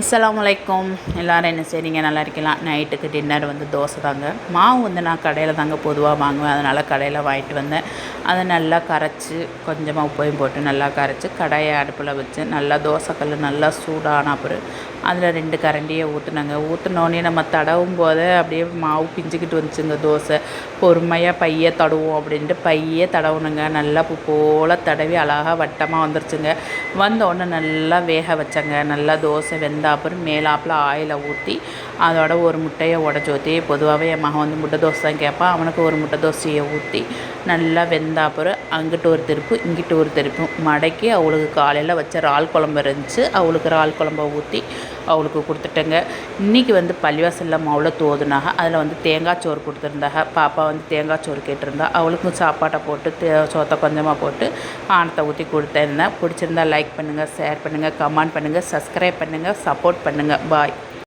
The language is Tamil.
அஸ்ஸலாமு அலைக்கும். எல்லோரும் என்ன செய்றீங்க? நல்லா இருக்கலாம் நைட்டுக்கு டின்னர் வந்து தோசை தாங்க. மாவு வந்து நான் கடையில் தாங்க பொதுவாக வாங்குவேன். அதனால் கடையில் வாங்கிட்டு வந்தேன். அதை நல்லா கரைச்சி கொஞ்சமாக உப்பையும் போட்டு நல்லா கரைச்சி கடையை அடுப்பில் வச்சு நல்லா தோசைக்கல் நல்லா சூடான அப்புறம் அதில் ரெண்டு கரண்டியை ஊற்றுனாங்க ஊற்றினோடனே நம்ம தடவும் போதே அப்படியே மாவு பிஞ்சுக்கிட்டு வந்துச்சுங்க. தோசை. பொறுமையாக பைய தடவும் அப்படின்ட்டு பையே தடவுனுங்க நல்லா பூ போல் தடவி அழகாக வட்டமாக வந்துருச்சுங்க. வந்தோடனே நல்லா வேக வச்சேங்க. நல்லா தோசை வெந்த அப்புறம் மேலாப்பில் ஆயிலை ஊற்றி அதோட ஒரு முட்டையை உடச்சி ஊற்றி பொதுவாகவே என் மகன் வந்து முட்டை தோசை தான் கேட்பான். அவனுக்கு ஒரு முட்டை தோசையை ஊற்றி நல்லா வெந்த அப்புறம் அங்கிட்டு ஒரு திருப்பு இங்கிட்டு ஒரு திருப்பும் மடக்கி அவளுக்கு காலையில் வச்ச இறால் குழம்பு இருந்துச்சு. அவளுக்கு இறால் குழம்ப ஊற்றி அவளுக்கு கொடுத்துட்டேங்க. இன்றைக்கி வந்து பள்ளிவாசலில் மாவில் தோதுனாக அதில் வந்து தேங்காய் சோறு கொடுத்துருந்தாக. பாப்பா வந்து தேங்காய் சோறு கேட்டிருந்தா. அவளுக்கும் சாப்பாட்டை போட்டு தே சோத்தை கொஞ்சமாக போட்டு ஆணத்தை ஊற்றி கொடுத்துருந்தேன் பிடிச்சிருந்தா லைக் பண்ணுங்கள் ஷேர் பண்ணுங்கள் கமெண்ட் பண்ணுங்கள் சப்ஸ்கிரைப் பண்ணுங்கள் சப்போர்ட் பண்ணுங்கள் பாய்